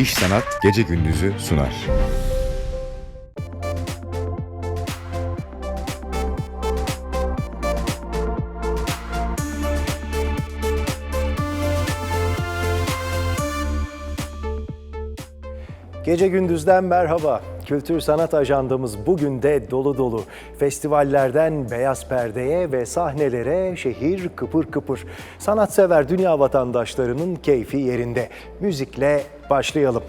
İş Sanat Gece Gündüz'ü sunar. Gece gündüzden merhaba. Kültür sanat ajandamız bugün de dolu dolu. Festivallerden beyaz perdeye ve sahnelere şehir kıpır kıpır. Sanatsever dünya vatandaşlarının keyfi yerinde. Müzikle başlayalım.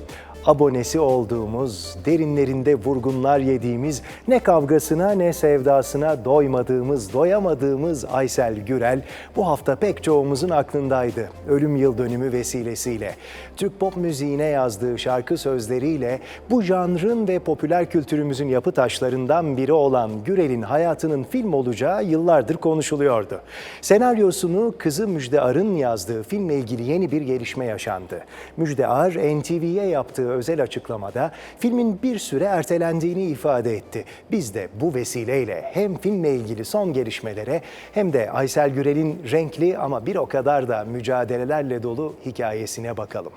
Abonesi olduğumuz, derinlerinde vurgunlar yediğimiz, ne kavgasına ne sevdasına doymadığımız, doyamadığımız Aysel Gürel bu hafta pek çoğumuzun aklındaydı. Ölüm yıl dönümü vesilesiyle. Türk pop müziğine yazdığı şarkı sözleriyle bu janrın ve popüler kültürümüzün yapı taşlarından biri olan Gürel'in hayatının film olacağı yıllardır konuşuluyordu. Senaryosunu kızı Müjde Ar'ın yazdığı filmle ilgili yeni bir gelişme yaşandı. Müjde Ar, NTV'ye yaptığı özel açıklamada filmin bir süre ertelendiğini ifade etti. Biz de bu vesileyle hem filmle ilgili son gelişmelere hem de Aysel Gürel'in renkli ama bir o kadar da mücadelelerle dolu hikayesine bakalım.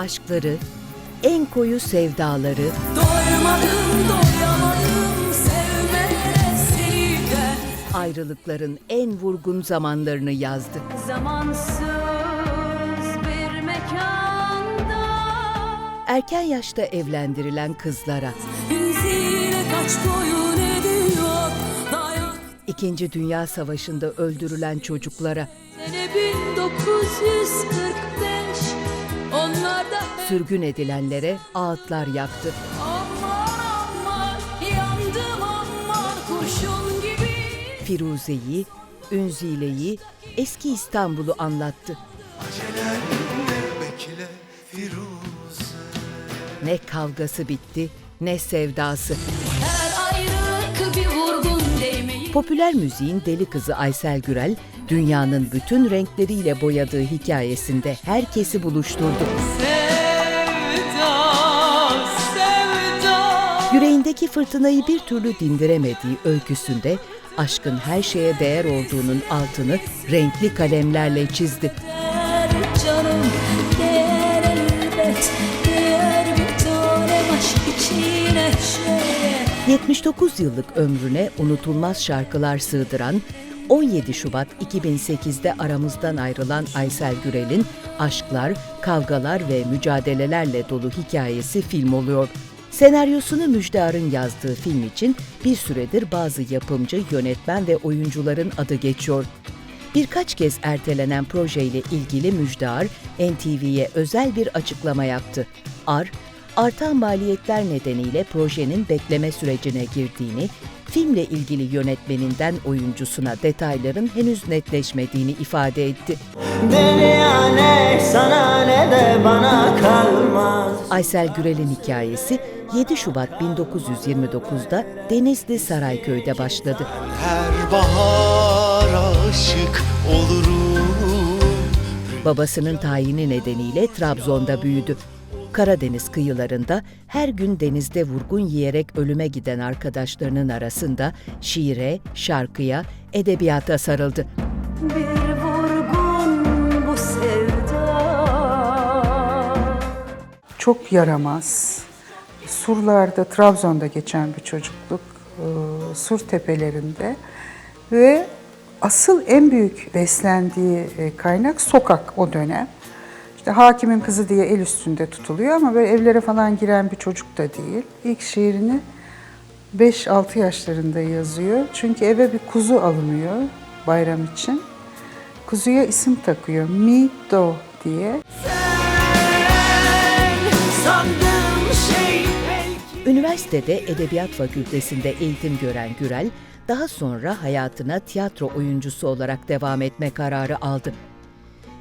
aşkları, en koyu sevdaları, Doymadım doyamadım ayrılıkların en vurgun zamanlarını yazdı. Zamansız bir mekanda. Erken yaşta evlendirilen kızlara, kaç boyun ediyor? Dayan İkinci Dünya Savaşı'nda öldürülen çocuklara, sene 1945 Onlar da sürgün edilenlere ağıtlar yaktı. Firuze'yi, Ünzile'yi, eski İstanbul'u anlattı. bekle Ne kavgası bitti, ne sevdası. Popüler müziğin deli kızı Aysel Gürel, dünyanın bütün renkleriyle boyadığı hikayesinde herkesi buluşturdu. Yüreğindeki fırtınayı bir türlü dindiremediği öyküsünde aşkın her şeye değer olduğunun altını renkli kalemlerle çizdi. Değer canım, değer elbet, değer bir tanem aşk içine şöyle. 79 yıllık ömrüne unutulmaz şarkılar sığdıran, 17 Şubat 2008'de aramızdan ayrılan Aysel Gürel'in aşklar, kavgalar ve mücadelelerle dolu hikayesi film oluyor. Senaryosunu Müjdar'ın yazdığı film için bir süredir bazı yapımcı, yönetmen ve oyuncuların adı geçiyor. Birkaç kez ertelenen projeyle ilgili Müjdar, NTV'ye özel bir açıklama yaptı. AR, artan maliyetler nedeniyle projenin bekleme sürecine girdiğini, filmle ilgili yönetmeninden oyuncusuna detayların henüz netleşmediğini ifade etti. Dünya ne sana ne de bana kalmaz Aysel Gürel'in hikayesi 7 Şubat 1929'da Denizli Sarayköy'de başladı. Her bahar aşık olurum Babasının tayini nedeniyle Trabzon'da büyüdü. Karadeniz kıyılarında her gün denizde vurgun yiyerek ölüme giden arkadaşlarının arasında şiire, şarkıya, edebiyata sarıldı. Bir vurgun bu sevda. çok yaramaz. Surlarda, Trabzon'da geçen bir çocukluk, e, Sur tepelerinde ve asıl en büyük beslendiği e, kaynak sokak o dönem. İşte hakimin kızı diye el üstünde tutuluyor ama böyle evlere falan giren bir çocuk da değil. İlk şiirini 5-6 yaşlarında yazıyor. Çünkü eve bir kuzu alınıyor bayram için. Kuzuya isim takıyor. Mi Do diye. Üniversitede Edebiyat Fakültesinde eğitim gören Gürel, daha sonra hayatına tiyatro oyuncusu olarak devam etme kararı aldı.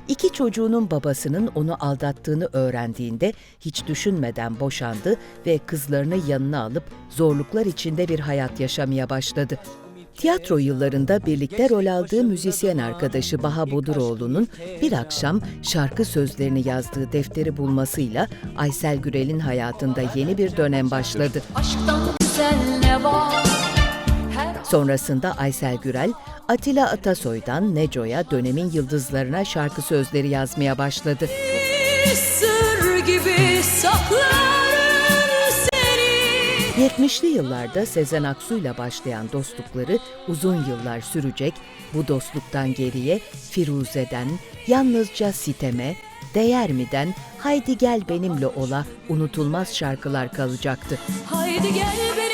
İki çocuğunun babasının onu aldattığını öğrendiğinde hiç düşünmeden boşandı ve kızlarını yanına alıp zorluklar içinde bir hayat yaşamaya başladı. Tiyatro yıllarında birlikte rol aldığı müzisyen arkadaşı Baha Boduroğlu'nun bir akşam şarkı sözlerini yazdığı defteri bulmasıyla Aysel Gürel'in hayatında yeni bir dönem başladı. aşktan güzel ne var? Sonrasında Aysel Gürel, Atilla Atasoy'dan Neco'ya dönemin yıldızlarına şarkı sözleri yazmaya başladı. Sır gibi saklarım seni 70'li yıllarda Sezen Aksu'yla başlayan dostlukları uzun yıllar sürecek. Bu dostluktan geriye Firuze'den, Yalnızca Siteme, Değer mi'den, Haydi Gel Benimle Ola unutulmaz şarkılar kalacaktı. Haydi gel benimle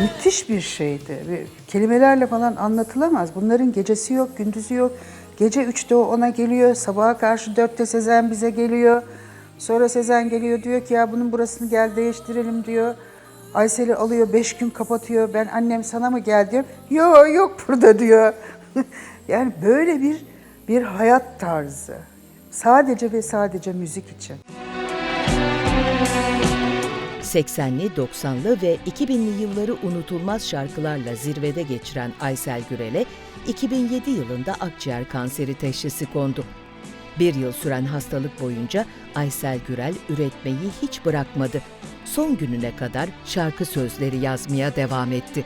Müthiş bir şeydi. Kelimelerle falan anlatılamaz. Bunların gecesi yok, gündüzü yok. Gece 3'te o ona geliyor, sabaha karşı 4'te Sezen bize geliyor. Sonra Sezen geliyor diyor ki ya bunun burasını gel değiştirelim diyor. Aysel'i alıyor, beş gün kapatıyor. Ben annem sana mı gel diyorum. Yok yok burada diyor. yani böyle bir bir hayat tarzı. Sadece ve sadece müzik için. 80'li, 90'lı ve 2000'li yılları unutulmaz şarkılarla zirvede geçiren Aysel Gürel'e 2007 yılında akciğer kanseri teşhisi kondu. Bir yıl süren hastalık boyunca Aysel Gürel üretmeyi hiç bırakmadı. Son gününe kadar şarkı sözleri yazmaya devam etti.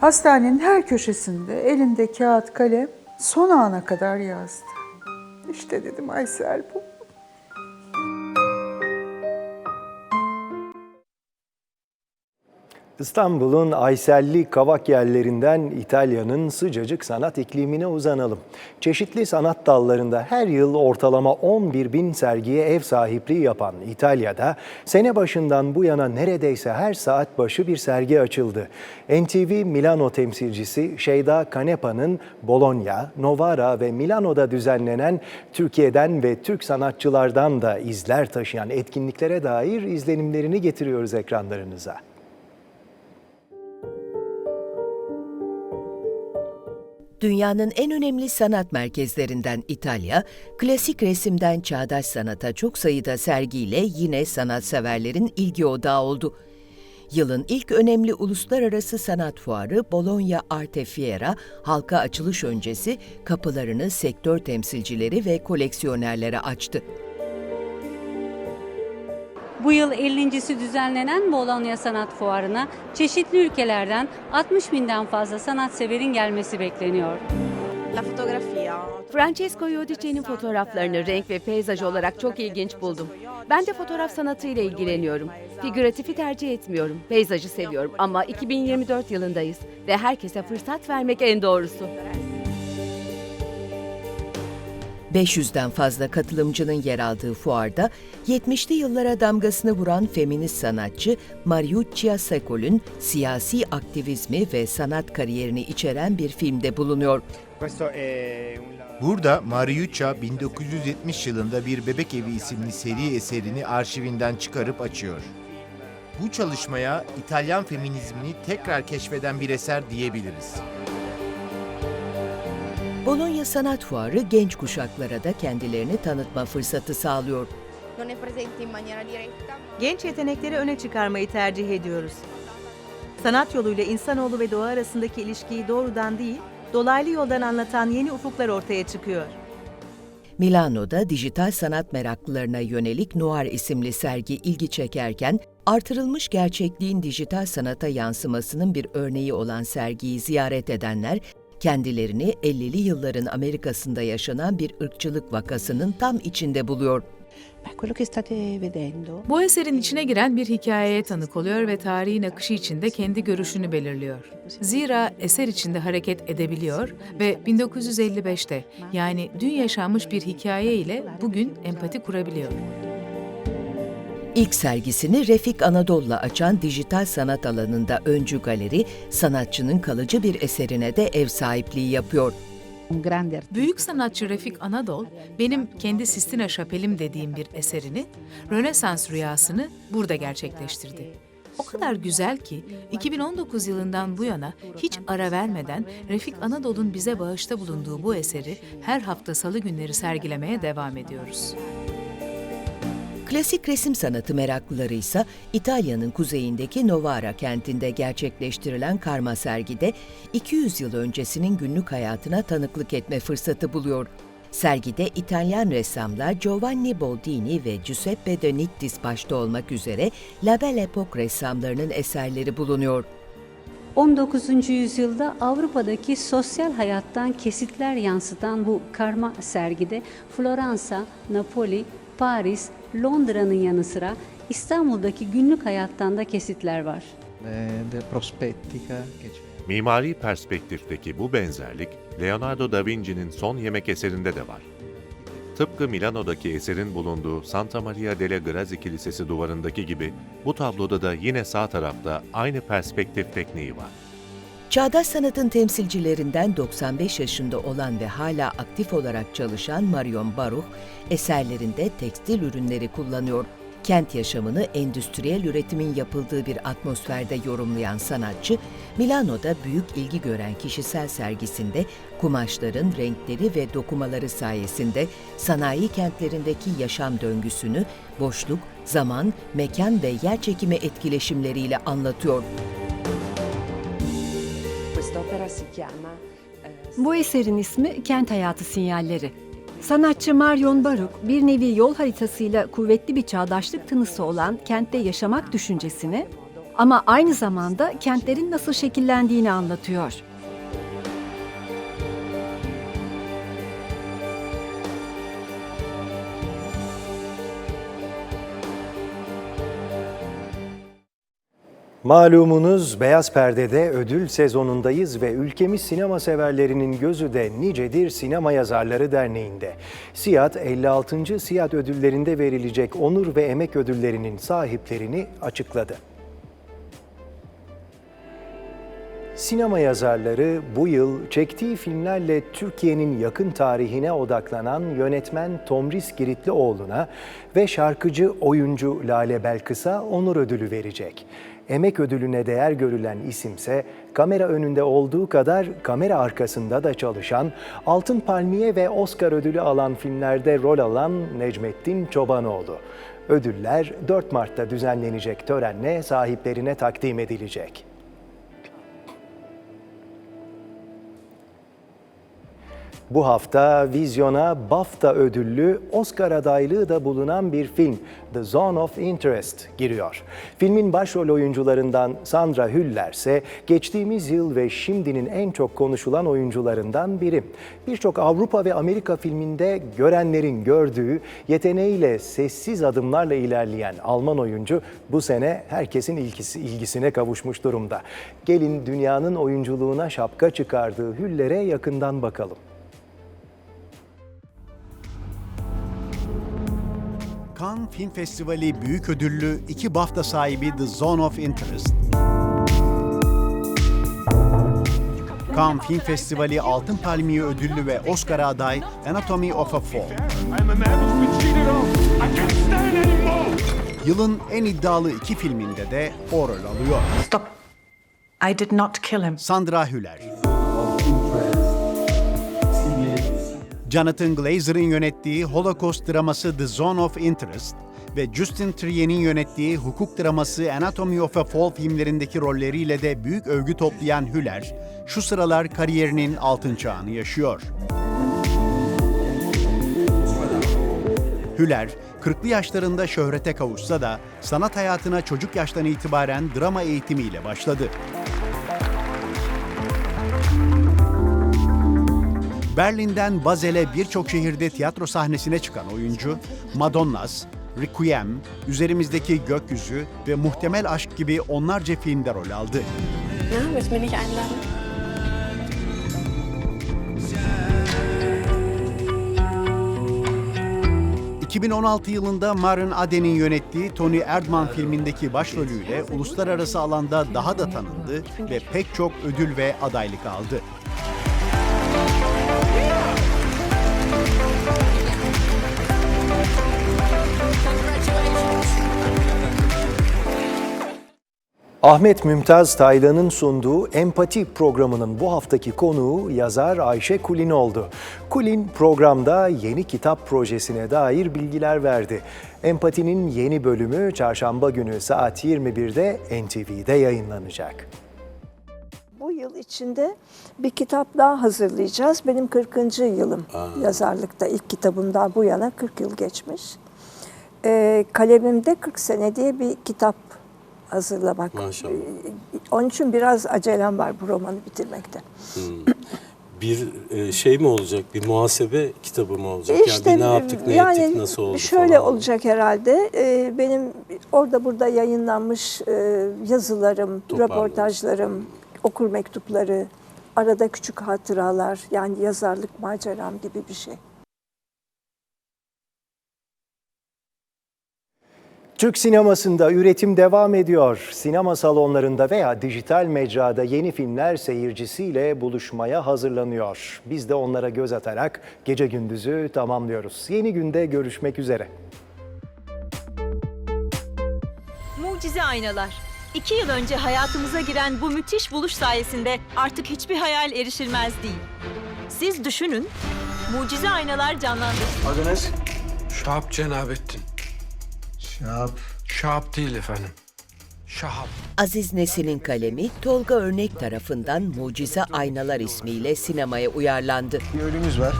Hastanenin her köşesinde elinde kağıt kalem son ana kadar yazdı. İşte dedim Aysel bu. İstanbul'un Ayselli kavak yerlerinden İtalya'nın sıcacık sanat iklimine uzanalım. Çeşitli sanat dallarında her yıl ortalama 11 bin sergiye ev sahipliği yapan İtalya'da sene başından bu yana neredeyse her saat başı bir sergi açıldı. NTV Milano temsilcisi Şeyda Kanepa'nın Bologna, Novara ve Milano'da düzenlenen Türkiye'den ve Türk sanatçılardan da izler taşıyan etkinliklere dair izlenimlerini getiriyoruz ekranlarınıza. Dünyanın en önemli sanat merkezlerinden İtalya, klasik resimden çağdaş sanata çok sayıda sergiyle yine sanatseverlerin ilgi odağı oldu. Yılın ilk önemli uluslararası sanat fuarı Bologna Arte Fiera, halka açılış öncesi kapılarını sektör temsilcileri ve koleksiyonerlere açtı. Bu yıl 50.si düzenlenen Bologna Sanat Fuarı'na çeşitli ülkelerden 60 binden fazla sanatseverin gelmesi bekleniyor. Francesco Giudice'nin fotoğraflarını renk ve peyzaj olarak çok ilginç buldum. Ben de fotoğraf sanatıyla ilgileniyorum. Figüratifi tercih etmiyorum. Peyzajı seviyorum ama 2024 yılındayız ve herkese fırsat vermek en doğrusu. 500'den fazla katılımcının yer aldığı fuarda 70'li yıllara damgasını vuran feminist sanatçı Mariuccia Secol'ün siyasi aktivizmi ve sanat kariyerini içeren bir filmde bulunuyor. Burada Mariuccia 1970 yılında bir Bebek Evi isimli seri eserini arşivinden çıkarıp açıyor. Bu çalışmaya İtalyan feminizmini tekrar keşfeden bir eser diyebiliriz. Bologna Sanat Fuarı genç kuşaklara da kendilerini tanıtma fırsatı sağlıyor. Genç yetenekleri öne çıkarmayı tercih ediyoruz. Sanat yoluyla insanoğlu ve doğa arasındaki ilişkiyi doğrudan değil, dolaylı yoldan anlatan yeni ufuklar ortaya çıkıyor. Milano'da dijital sanat meraklılarına yönelik Noir isimli sergi ilgi çekerken, artırılmış gerçekliğin dijital sanata yansımasının bir örneği olan sergiyi ziyaret edenler, kendilerini 50'li yılların Amerika'sında yaşanan bir ırkçılık vakasının tam içinde buluyor. Bu eserin içine giren bir hikayeye tanık oluyor ve tarihin akışı içinde kendi görüşünü belirliyor. Zira eser içinde hareket edebiliyor ve 1955'te yani dün yaşanmış bir hikaye ile bugün empati kurabiliyor. İlk sergisini Refik Anadolu'la açan dijital sanat alanında öncü galeri, sanatçının kalıcı bir eserine de ev sahipliği yapıyor. Büyük sanatçı Refik Anadol, benim kendi Sistina Şapelim dediğim bir eserini, Rönesans rüyasını burada gerçekleştirdi. O kadar güzel ki 2019 yılından bu yana hiç ara vermeden Refik Anadol'un bize bağışta bulunduğu bu eseri her hafta salı günleri sergilemeye devam ediyoruz. Klasik resim sanatı meraklıları ise İtalya'nın kuzeyindeki Novara kentinde gerçekleştirilen karma sergide 200 yıl öncesinin günlük hayatına tanıklık etme fırsatı buluyor. Sergide İtalyan ressamlar Giovanni Boldini ve Giuseppe de Nittis başta olmak üzere La Belle Époque ressamlarının eserleri bulunuyor. 19. yüzyılda Avrupa'daki sosyal hayattan kesitler yansıtan bu karma sergide Floransa, Napoli, Paris, Londra'nın yanı sıra İstanbul'daki günlük hayattan da kesitler var. Mimari perspektifteki bu benzerlik Leonardo da Vinci'nin son yemek eserinde de var. Tıpkı Milano'daki eserin bulunduğu Santa Maria delle Grazie Kilisesi duvarındaki gibi bu tabloda da yine sağ tarafta aynı perspektif tekniği var. Çağdaş sanatın temsilcilerinden 95 yaşında olan ve hala aktif olarak çalışan Marion Baruch, eserlerinde tekstil ürünleri kullanıyor. Kent yaşamını endüstriyel üretimin yapıldığı bir atmosferde yorumlayan sanatçı, Milano'da büyük ilgi gören kişisel sergisinde kumaşların renkleri ve dokumaları sayesinde sanayi kentlerindeki yaşam döngüsünü boşluk, zaman, mekan ve yer çekimi etkileşimleriyle anlatıyor. Bu eserin ismi Kent Hayatı Sinyalleri. Sanatçı Marion Baruch bir nevi yol haritasıyla kuvvetli bir çağdaşlık tınısı olan kentte yaşamak düşüncesini ama aynı zamanda kentlerin nasıl şekillendiğini anlatıyor. Malumunuz Beyaz Perde'de ödül sezonundayız ve ülkemiz sinema severlerinin gözü de nicedir Sinema Yazarları Derneği'nde. SİAD 56. SİAD ödüllerinde verilecek onur ve emek ödüllerinin sahiplerini açıkladı. Sinema yazarları bu yıl çektiği filmlerle Türkiye'nin yakın tarihine odaklanan yönetmen Tomris Giritlioğlu'na ve şarkıcı oyuncu Lale Belkıs'a onur ödülü verecek. Emek ödülüne değer görülen isimse kamera önünde olduğu kadar kamera arkasında da çalışan, Altın Palmiye ve Oscar ödülü alan filmlerde rol alan Necmettin Çobanoğlu. Ödüller 4 Mart'ta düzenlenecek törenle sahiplerine takdim edilecek. Bu hafta vizyona BAFTA ödüllü Oscar adaylığı da bulunan bir film The Zone of Interest giriyor. Filmin başrol oyuncularından Sandra Hüller ise geçtiğimiz yıl ve şimdinin en çok konuşulan oyuncularından biri. Birçok Avrupa ve Amerika filminde görenlerin gördüğü yeteneğiyle sessiz adımlarla ilerleyen Alman oyuncu bu sene herkesin ilgisi, ilgisine kavuşmuş durumda. Gelin dünyanın oyunculuğuna şapka çıkardığı Hüller'e yakından bakalım. Cannes Film Festivali büyük ödüllü iki BAFTA sahibi The Zone of Interest. Cannes Film Festivali Altın Palmiye ödüllü ve Oscar aday Anatomy of a Fall. Yılın en iddialı iki filminde de o rol alıyor. Stop. I did not kill him. Sandra Hüller. Jonathan Glazer'ın yönettiği Holocaust draması The Zone of Interest ve Justin Trier'in yönettiği hukuk draması Anatomy of a Fall filmlerindeki rolleriyle de büyük övgü toplayan Hüller, şu sıralar kariyerinin altın çağını yaşıyor. Hüller, 40'lı yaşlarında şöhrete kavuşsa da sanat hayatına çocuk yaştan itibaren drama eğitimiyle başladı. Berlin'den Basel'e birçok şehirde tiyatro sahnesine çıkan oyuncu, Madonnas, Requiem, Üzerimizdeki Gökyüzü ve Muhtemel Aşk gibi onlarca filmde rol aldı. Einladen? ...2016 yılında Maren Aden'in yönettiği Tony Erdmann filmindeki başrolüyle uluslararası alanda daha da tanındı ve pek çok ödül ve adaylık aldı. Ahmet Mümtaz Taylan'ın sunduğu Empati programının bu haftaki konuğu yazar Ayşe Kulin oldu. Kulin programda yeni kitap projesine dair bilgiler verdi. Empati'nin yeni bölümü çarşamba günü saat 21'de NTV'de yayınlanacak. Bu yıl içinde bir kitap daha hazırlayacağız. Benim 40. yılım yazarlıkta. İlk kitabımdan bu yana 40 yıl geçmiş. Ee, kalemimde 40 sene diye bir kitap hazırlamak. Maşallah. Ee, Onun için biraz acelem var bu romanı bitirmekte. Hmm. Bir e, şey mi olacak? Bir muhasebe kitabı mı olacak? İşte yani ne yaptık, ne yani ettik, nasıl oldu Şöyle falan. olacak herhalde. Ee, benim orada burada yayınlanmış e, yazılarım, Toparlanmış. röportajlarım, okur mektupları, arada küçük hatıralar, yani yazarlık maceram gibi bir şey. Türk sinemasında üretim devam ediyor. Sinema salonlarında veya dijital mecrada yeni filmler seyircisiyle buluşmaya hazırlanıyor. Biz de onlara göz atarak gece gündüzü tamamlıyoruz. Yeni günde görüşmek üzere. Mucize aynalar. İki yıl önce hayatımıza giren bu müthiş buluş sayesinde artık hiçbir hayal erişilmez değil. Siz düşünün, mucize aynalar canlandı. Adınız? Şahap Cenabettin. Şahap. Şahap değil efendim. Şahap. Aziz Nesin'in kalemi Tolga Örnek tarafından Mucize Aynalar ismiyle sinemaya uyarlandı. Bir ölümüz var.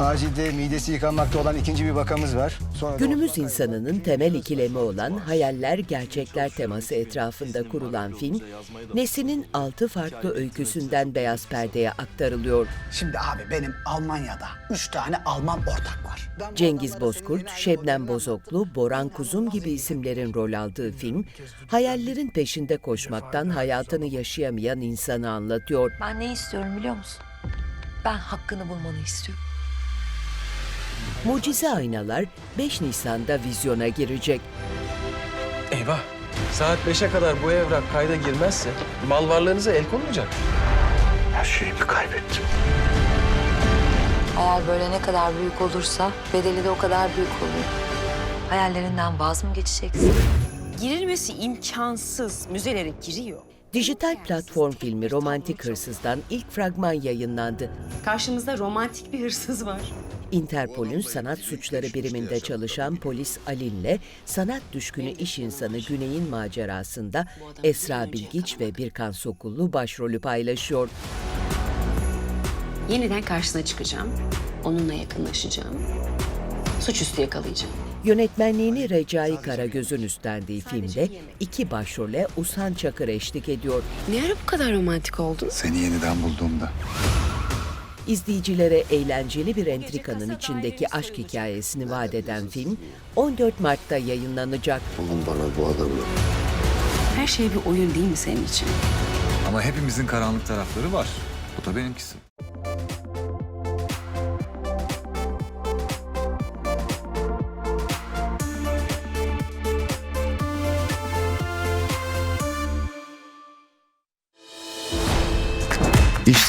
Acilde midesi yıkanmakta olan ikinci bir vakamız var. Sonra Günümüz insanının temel ikilemi olan hayaller gerçekler teması etrafında kurulan film, Nesin'in altı farklı öyküsünden beyaz perdeye aktarılıyor. Şimdi abi benim Almanya'da üç tane Alman ortak var. Cengiz Bozkurt, Şebnem Bozoklu, Boran Kuzum gibi isimlerin rol aldığı film, hayallerin peşinde koşmaktan hayatını yaşayamayan insanı anlatıyor. Ben ne istiyorum biliyor musun? Ben hakkını bulmanı istiyorum. Mucize Aynalar 5 Nisan'da vizyona girecek. Eyvah. Saat 5'e kadar bu evrak kayda girmezse mal varlığınıza el konulacak. Her şeyimi kaybettim. Hayal böyle ne kadar büyük olursa bedeli de o kadar büyük oluyor. Hayallerinden vaz mı geçeceksin? Girilmesi imkansız. Müzelere giriyor. Dijital platform filmi Romantik Hırsız'dan ilk fragman yayınlandı. Karşımızda romantik bir hırsız var. Interpol'ün sanat suçları biriminde çalışan polis Alin'le sanat düşkünü iş insanı Güney'in macerasında Esra Bilgiç ve Birkan Sokullu başrolü paylaşıyor. Yeniden karşısına çıkacağım. Onunla yakınlaşacağım. Suçüstü yakalayacağım. Yönetmenliğini Recai Karagöz'ün üstlendiği filmde iki başrole Usan Çakır eşlik ediyor. Ne ara bu kadar romantik oldun? Seni yeniden bulduğumda. İzleyicilere eğlenceli bir entrikanın içindeki aşk hikayesini vaat eden film 14 Mart'ta yayınlanacak. Bulun bana bu adamı. Her şey bir oyun değil mi senin için? Ama hepimizin karanlık tarafları var. Bu da benimkisi.